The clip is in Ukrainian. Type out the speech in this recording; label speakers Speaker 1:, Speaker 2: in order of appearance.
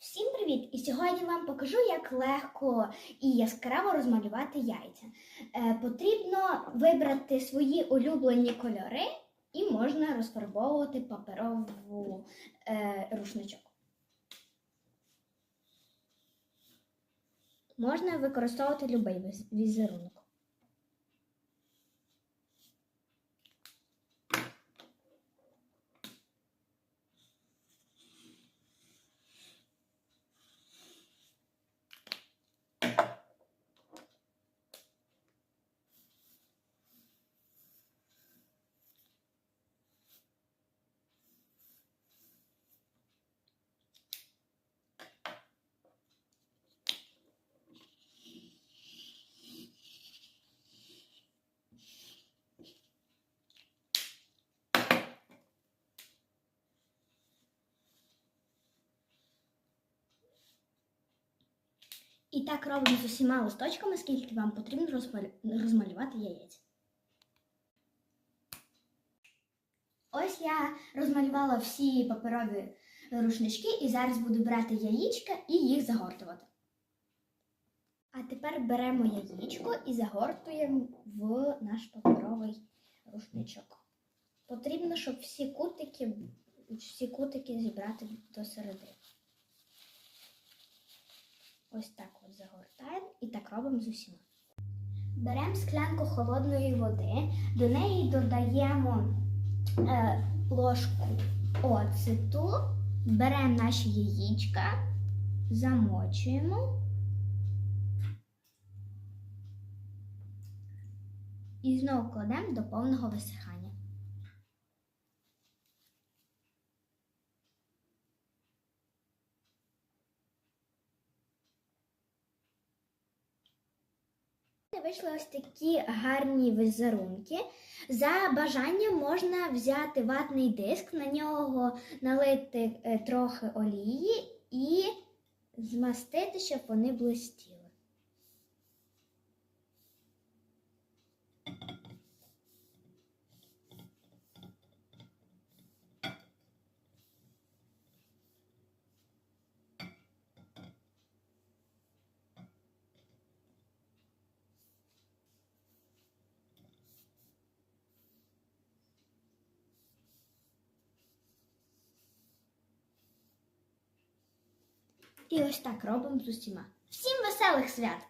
Speaker 1: Всім привіт! І сьогодні вам покажу, як легко і яскраво розмалювати яйця. Е, потрібно вибрати свої улюблені кольори і можна розфарбовувати паперову е, рушничок. Можна використовувати будь-який візерунок. І так робимо з усіма листочками, скільки вам потрібно розмалювати яєць. Ось я розмалювала всі паперові рушнички і зараз буду брати яєчка і їх загортувати. А тепер беремо яєчко і загортуємо в наш паперовий рушничок. Потрібно, щоб всі кутики, всі кутики зібрати до середини. Ось так от загортаємо і так робимо з усіма. Беремо склянку холодної води, до неї додаємо е, ложку оцету, беремо наші яєчка, замочуємо і знову кладемо до повного висихання. Вийшли ось такі гарні візерунки. За бажанням можна взяти ватний диск, на нього налити е, трохи олії і змастити, щоб вони блистіли. І ось так робимо з усіма. Всім веселих свят!